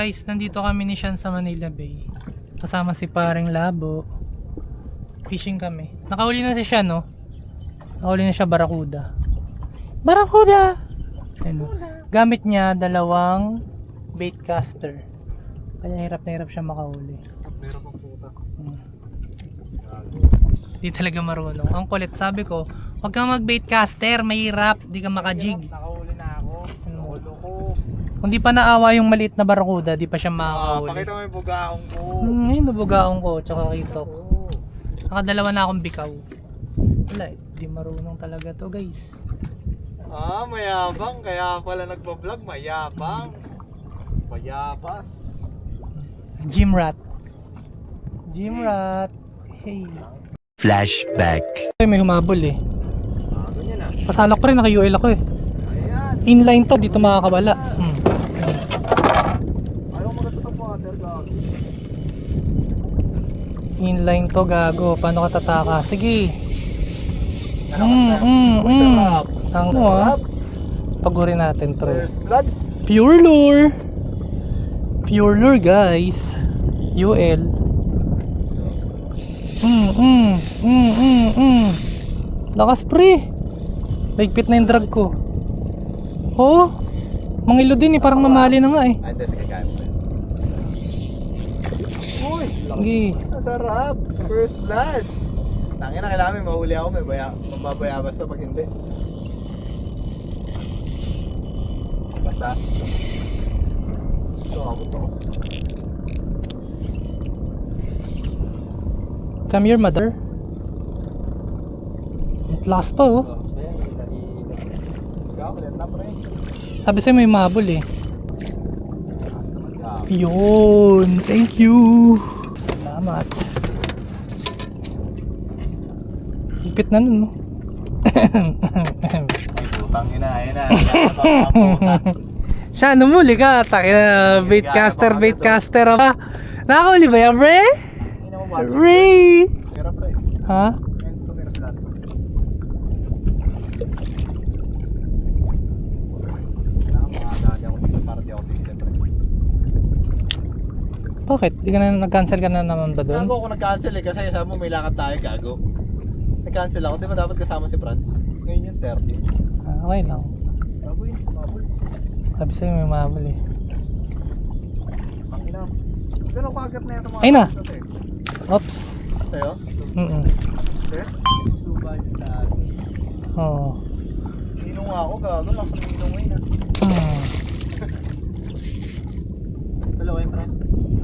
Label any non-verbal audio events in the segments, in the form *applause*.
guys, nandito kami ni Sean sa Manila Bay. Kasama si paring Labo. Fishing kami. Nakahuli na si Sean, no? Nakahuli na siya barakuda. Barakuda! Ayun, no? Gamit niya dalawang bait caster. Kaya hirap na hirap siya makahuli. Meron pang puta. Hmm. Di talaga marunong. Ang kulit, sabi ko, huwag kang mag-bait caster, mahirap, di ka makajig. Nakahuli na ako. Ano? Ulo ko. Kung di pa naawa yung maliit na barakuda, di pa siya Ah, makakahuli. pakita mo yung bugaong ko. Hmm, ngayon nabugaon ko, tsaka kitok. Nakadalawa na akong bikaw. Wala eh, di marunong talaga to guys. Ah, mayabang. Kaya pala nagpa-vlog. Mayabang. Mayabas. Gym rat. Gym rat. Hey. Flashback. Ay, may humabol eh. Ah, ganyan ah. Pasalok pa rin, naka-UL ako eh. Ayan. Inline to, dito makakabala. Hmm. Ayaw mo na ito po, Ater Gagi. Inline to, gago. Paano ka tataka? Sige. Ano Mm, mm, Uy, mm. Ang mo ah. Paguri natin, pre. First blood. Pure lure. Pure lure, guys. UL. Mm, mm, mm, mm, mm. Lakas, pre. Ligpit na yung drag ko. Oh, mangilo din eh. Parang mamali na nga eh. Ay. Sige, ang sarap. First blood. Tangina, kailangan may mahuli ako. May baya, mababayabas na pag hindi. Basta. Ito ako to. Come here, mother. Last pa oh. Na pre. Sabi sa'yo may mabul eh. Yun. Thank you. Salamat. Ipit na nun, no? Ay, putang ina, ayun na. Siya, numuli ka. Takina, baitcaster, baitcaster ba? Nakakauli ba yan, Bre? Pero pre, Ha? yan ito meron sila. Kailangan makakadali ako dito para di ako sisip pre. Bakit? Di ka na nag-cancel ka na naman ba doon? Gago ako nag-cancel eh kasi sabi mo may lakad tayo gago. Nag-cancel ako, di ba dapat kasama si Franz? Ngayon yung 30. Ah, okay lang. Gago yun, mabul. Sabi sa'yo may mabul eh. Ang ina. Ganun kagat na yan mga Ayun na. kasi. Oops. Sa'yo? Mm Eh? Oo. Ninong nga ako, gago. Nasa ninong ngayon ah. Hmm. *laughs* Dalawa yung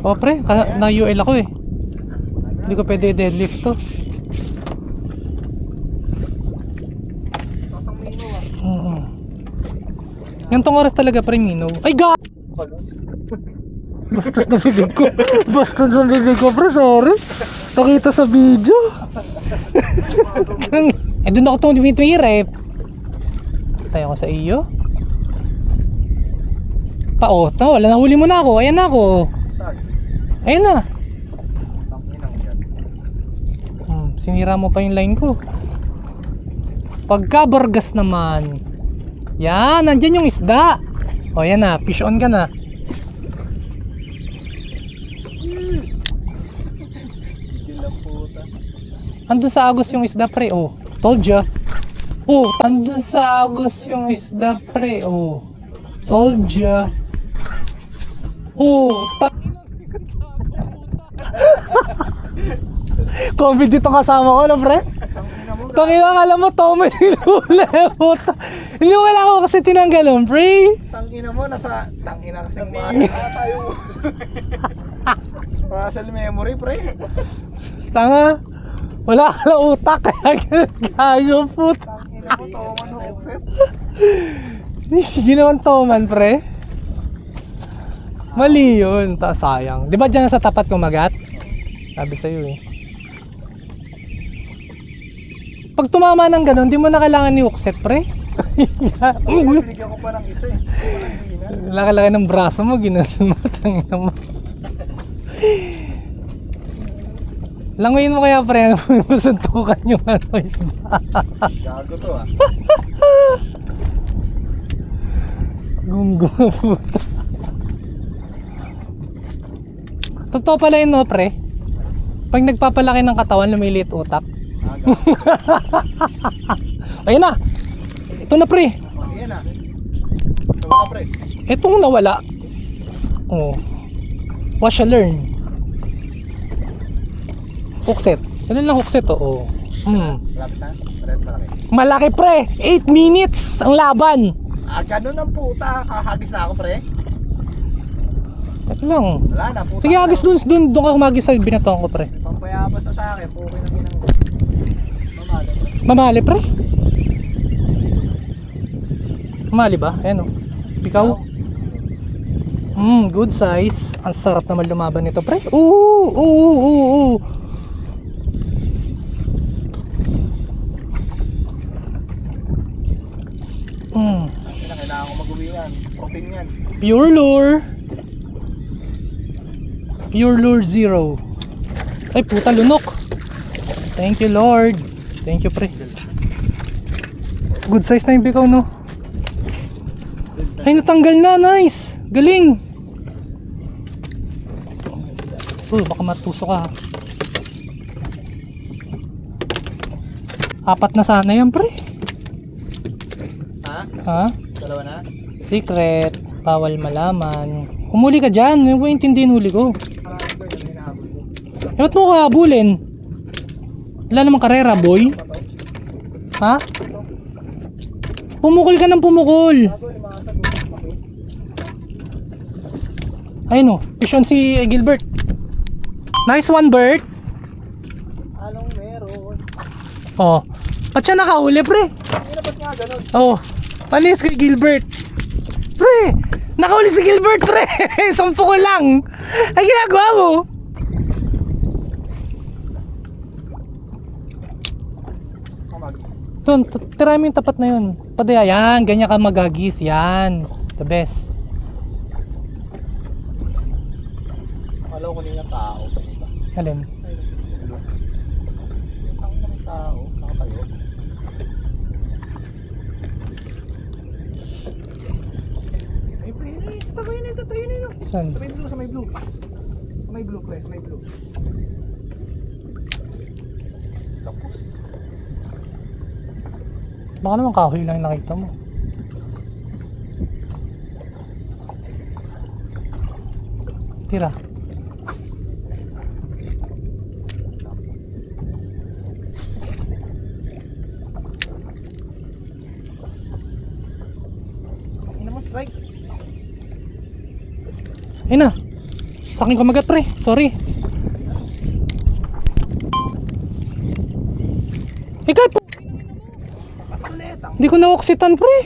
friend. Oh, pre. ka- Na-UL ako eh. Hindi ko pwede deadlift to. Oo. Yung tong oras talaga pre Mino. Ay ga! Bastos na bibig ko. Bastos na bibig ko bro, sorry. Nakita sa video. *laughs* eh doon ako tumitwirep. Tayo ko sa iyo. Pa oh, wala nahuli mo na ako. Ayan na ako. Ayan na. Hmm, sinira mo pa yung line ko. Pagka Vargas naman. Yan, nandyan yung isda. O yan na, fish on ka na. Andun sa Agos yung isda pre, oh. Told ya. Oh, andun sa Agos yung isda pre, oh. Told ya. Oh, ta- Covid dito kasama ko na pre. Tangina. Pangina alam mo, Tommy *laughs* nilule, puta. Hindi mo kailangan ko kasi tinanggalan, pre. Tangina mo, nasa... Tangina kasi na tayo. *laughs* muscle memory, pre. Tanga. Wala ka lang utak, *laughs* kaya gago, puta. Tangina mo, toman offset. Ginawan Toman, pre. Mali yun. Ta sayang. Di ba dyan sa tapat kumagat? Sabi sa'yo eh. Pag tumama ng ganun, di mo na kailangan ni Ukset, pre. Binigyan ko pa ng isa eh. Laki-laki ng braso mo, ginanon mo, mo. Langoyin mo kaya pre, ano mo suntukan yung ano isda. Gago to ah. Gunggo puta. Totoo pala yun, no, pre? Pag nagpapalaki ng katawan, lumiliit utak. *laughs* Ayun na! Ito na, pre. Ayan na. Tawa ka pre. Itong nawala. Oh. Watch and learn. Hookset. Ano lang hookset, oh. oh. Hmm. Na. Malaki. Pre. 8 minutes ang laban. Ah, ganun ang puta. Kakagis na ako pre. Ito lang. Wala na puta. Sige, agis dun, dun, dun ka humagis sa binatong ko, pre. Pampayabas na sa akin. Pukin na ginang. Mamali. Pre. Mamali ba? Ayan, oh. Ikaw? Hmm, good size. Ang sarap naman lumaban nito, pre. Oo, oo, oo, oo. Ina, kailangan ko mag-uwi yan. Protein yan. pure lure. Pure lure zero. Ay, puta, lunok. Thank you, Lord. Thank you, pre. Good size na yung bikaw, no? Ay, natanggal na. Nice. Galing. Oh, baka matusok ka. Apat na sana yan, pre. Ha? Ha? Dalawa na? Secret. Bawal malaman. Humuli ka dyan. May mo intindihin huli ko. Ko. Eh, ba't mo ka habulin? Wala namang karera, boy. Ha? Pumukol ka ng pumukol. Ayun o, vision si Gilbert. Nice one, Bert. Anong meron? Oh, ba't siya nakahuli, pre? Ba't nga ganun? Oh, panis kay Gilbert. Pre, nakahuli si Gilbert, pre. *laughs* Sampu ko lang. Ang ginagawa mo. Doon, t- try mo yung tapat na yun. Padaya, yan, ganyan ka magagis, yan. The best. Akala ko kanina tao. Alin? Ang may tao. Nakatayo. Ay, pre, ay, tatayo na yun, tatayo na yun. Saan? Sa may blue, sa may blue. Sa may blue, pre, sa may blue. Tapos. Baka naman kahoy lang nakita mo. Tira. Strike. Ayun na. Sa akin kumagat pre. Sorry. Ikaw po. Ulit, ang Hindi ko na-oxitan pre.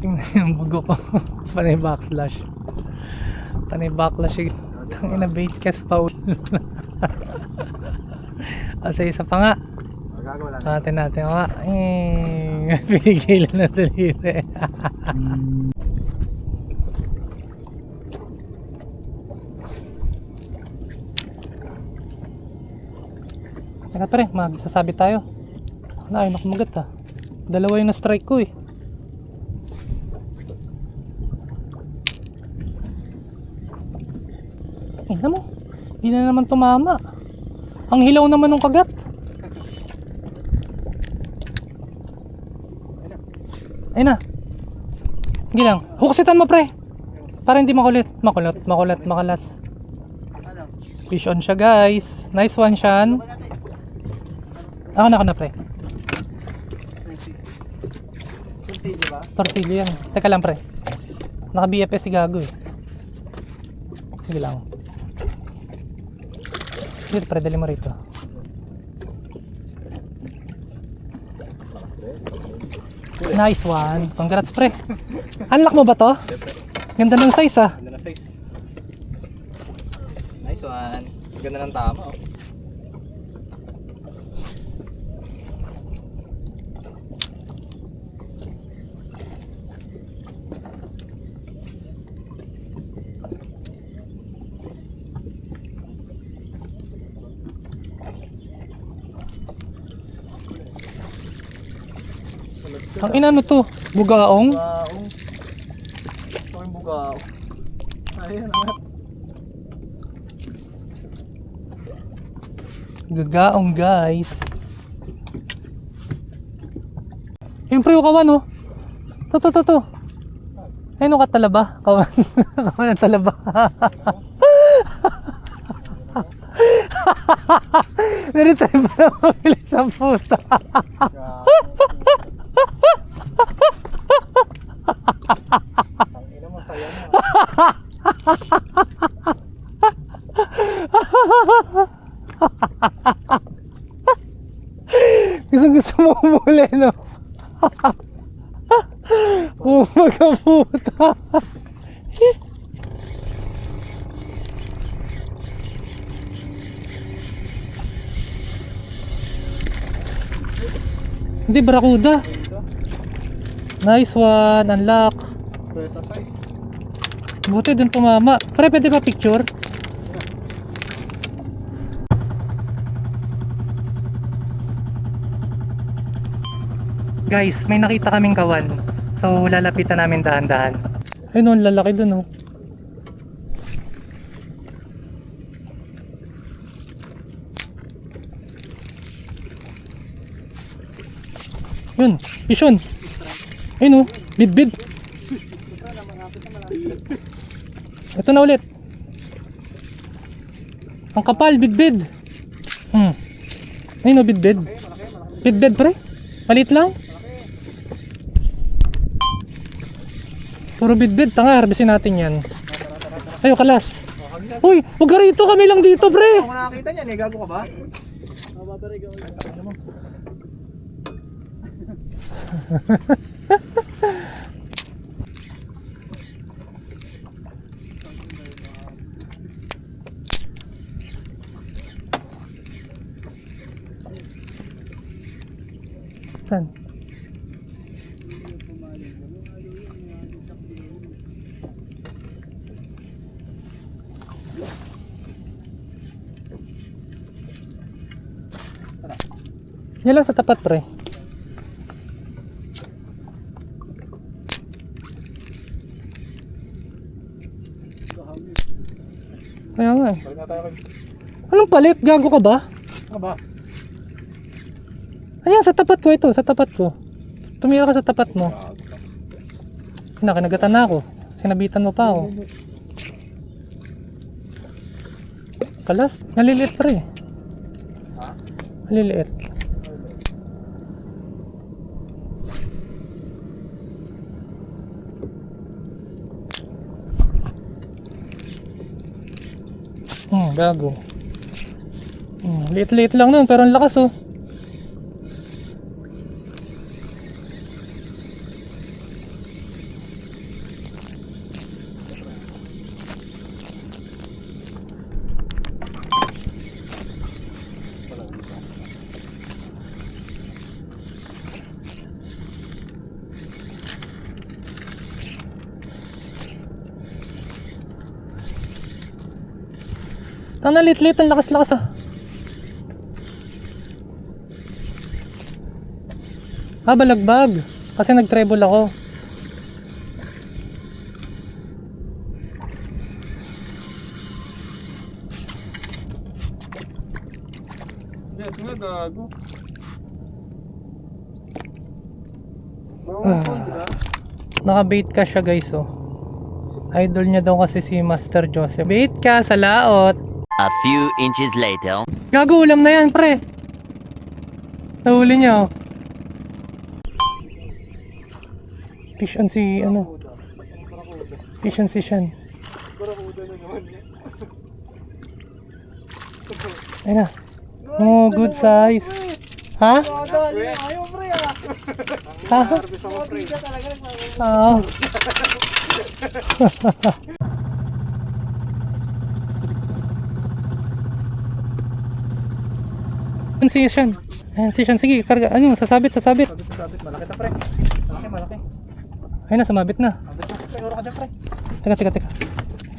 Tingnan yung bugo ko. Panay backslash. Panay backlash yung Tangin na bait cast pa. Asa isa pa nga. Natin natin nga. Eh, *laughs* pinigilan na daliri. *laughs* Teka pre, magsasabi tayo. Wala, ayaw na kumagat ha. Dalawa yung na-strike ko eh. Eh, alam mo, di na naman tumama. Ang hilaw naman ng kagat. Ayun na. Hindi lang. Huksitan mo pre. Para hindi makulit. Makulot, makulat, makalas. Fish on siya guys. Nice one, Sean. Ako na ako na pre. Di ba? Torsilyo yan. Teka lang pre. Naka BFS si Gago eh. Sige lang. Dito pre, dali mo rito. Nice one. Congrats pre. Unlock mo ba to? Ganda ng size ah. Ganda na size. Nice one. Ganda ng tama. Oh. Ang ina mo to? Bugaong? Bugaong. Ito yung bugaong. Ayan, angat. Gagaong guys. Yung pre, kawan oh. To, to, to, to. Ayun o katalaba. Kawan. *laughs* kawan ng talaba. *laughs* Meron tayo pala makilis ang puta. *laughs* Ang ina mo, saya mo. Gusto gusto mo umuli no? Umaga puta. Hindi, barakuda. Nice one, unlock. Pwesa size. Buti dun tumama. Pre, pwede ba picture? Guys, may nakita kaming kawan. So, lalapitan namin dahan-dahan. Ayun, lalaki dun, oh. Yun, fish yun. Ayun, oh, bid-bid. Ito na ulit. Ang kapal, bidbid. Hmm. Ayun o, bidbid. Bidbid pre. Palit lang. Puro bidbid. Tanga, harbisin natin yan. Ayo, kalas. Uy, huwag ka rito. Kami lang dito, pre. Ako nakakita niyan eh, gago ka ba? *laughs* San? Yan sa tapat pre. Kaya nga eh. Balik na tayo. Anong palit? Gago ka ba? Ano ba? Ayan, sa tapat ko ito, sa tapat ko. Tumira ka sa tapat mo. Nakinagatan na ako. Sinabitan mo pa ako. Kalas, maliliit pa rin. Ha? Maliliit. Gago. Hmm, liit-liit lang nun, pero ang lakas oh. Tang lit-lit, ang lakas-lakas ah. Ah, balagbag. Kasi nag-treble ako. Ito nga gago. Ah. Naka-bait ka siya guys oh. Idol niya daw kasi si Master Joseph. Bait ka sa laot. A few inches later. Gago ulam na yan pre. Nahuli niya oh. Fish on si ano. Fish on si Shan. Ayun na. Oh, good size. Ha? Ah. Ha? *laughs* Oo. Ayan si Shan. Ayan si Shan. Sige, karga. Ano, sasabit, sasabit. Sabit sa sabit, malaki ta pre. Malaki, malaki. Ayun na, sumabit na. Sabit na pre, oro ka dyan pre. Teka, teka, teka.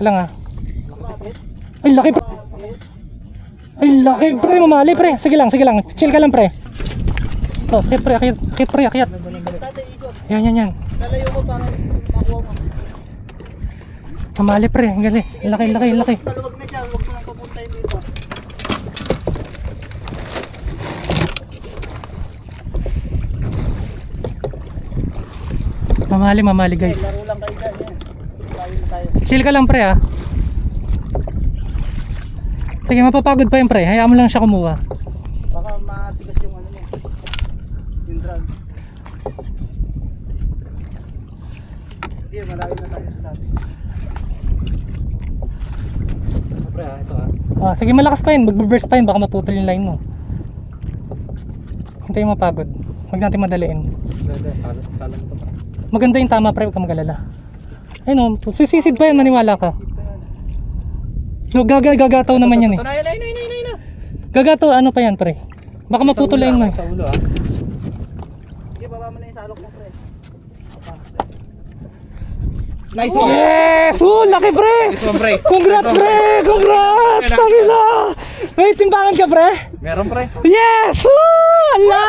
Wala nga. Ay, laki pre. Ay, laki pre. Mamali pre. Sige lang, sige lang. Chill ka lang pre. Oh, akit pre, akit, akit pre, akit. Yan, yan, yan. Lalayo ko para makuha mo. Mamali pre, ang. Ang laki, laki, laki. Maluwag na dyan, huwag mo nang papuntahin dito. Mamali, mamali guys. Laro lang kayo dyan, tayo. Chill ka lang pre ah. Sige, mapapagod pa yun pre. Hayaan mo lang siya kumuha. Baka matigas yung ano mo. Yung drug. Sige, malayo na tayo sa sabi. Siyempre ah, ito ah. Ah, sige, malakas pa yun. Magbe-burst pa yun. Baka maputol yung line mo. Hintayin mo mapagod. Huwag natin madaliin. Pwede, sala- sala mo to pa. Maganda yung tama pre, huwag ka magalala. Ayun o, sisisid pa yan, maniwala ka. No, gaga, gagataw naman yan eh. Ito na, yun, ayun, ayun, ayun, ayun. Gagataw, ano pa yan pre? Baka maputol line mo eh. Sa ulo ah. Sige, baba mo na yung salok mo, pre. Nice one! Yes! Oh, laki pre! Nice one, pre. Congrats pre! Congrats! Tangina! May timbangan ka pre? Meron, pre. Yes! Oh! Ala!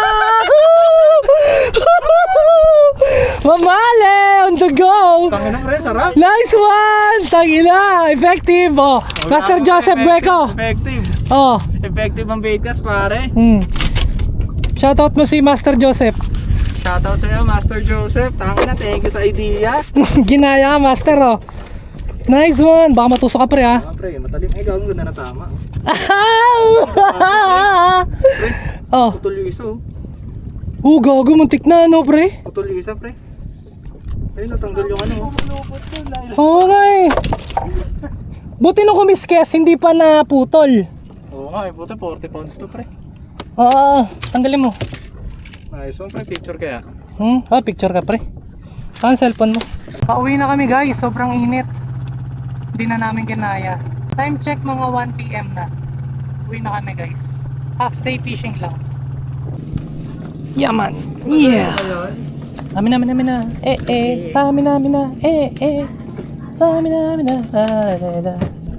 Mamale! On the go! Tangin na, pre, sarap. Nice one! Tangina! Effective! Oh. Master Joseph Bueco! Effective. Oh. Effective ang bait kas, pare. Hmm. Shoutout mo si Master Joseph. Shoutout sa'yo, Master Joseph. Tangin na, thank you sa idea. *laughs* Ginaya, Master oh. Nice one! Baka matusok ka pre ah. Ah, pre, matalim. Ay, gawin ganda na tama. *laughs* Pre, oh. putol yung isa, oh. Oh, gago, muntik na ano pre? Putol yung isa, pre. Ay, natanggal yung ano. oh. Oo nga eh. Buti nung kumiskes, hindi pa na putol. Oo nga, eh, puta, 40 pounds to, pre. Oo, tanggalin mo. Nice one, pre. Picture kaya. Hmm? Oh, picture ka pre. Saan cellphone mo? Pauwi na kami guys, sobrang init. Hindi na namin kinaya. Time check mga 1pm na. Uwi na kami guys. Half day fishing lang. Yaman. Yeah. Amin na. Eh eh. Tami namin na. Eh eh. Tami namin na. Ah, da, da.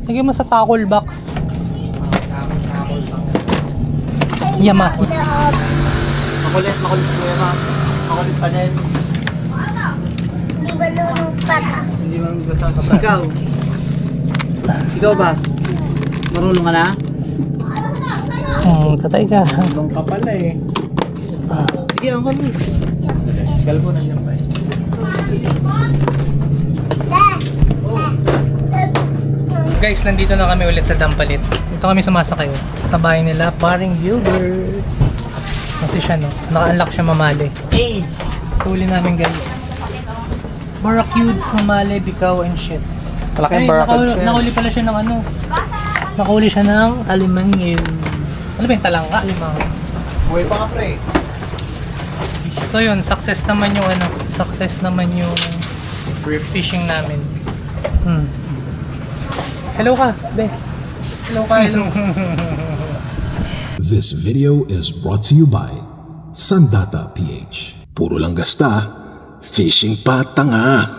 Lagyan mo sa tackle box. Yama. Makulit, makulit ko yan, ma. Makulit pa din. Di ba lulupat? Hindi man basta ka, pre. Ikaw. Ikaw ba? Marunong ka na? Hmm, tatay ka. Marunong ka pala eh. Sige, ang kami. Galbo na niyan pa eh. Guys, nandito na kami ulit sa Dampalit. Dito kami sumasakay sa bahay nila, Paring Builder. Kasi siya no, naka-unlock siya mamali. Hey! Tuli namin guys. Barracudes, mamali, bikaw, and shits. Malaking barracudes yan. Nakauli pala siya ng ano. Nakauli siya ng alimangyo. Ano ba yung talangka? Alimangyo. Buhay pa ka, pre. So yun, success naman yung ano, success naman yung fishing namin. Hmm. Hello ka, be. Hello ka, hello. This video is brought to you by Sandata PH. Puro lang gasta, fishing pa tanga.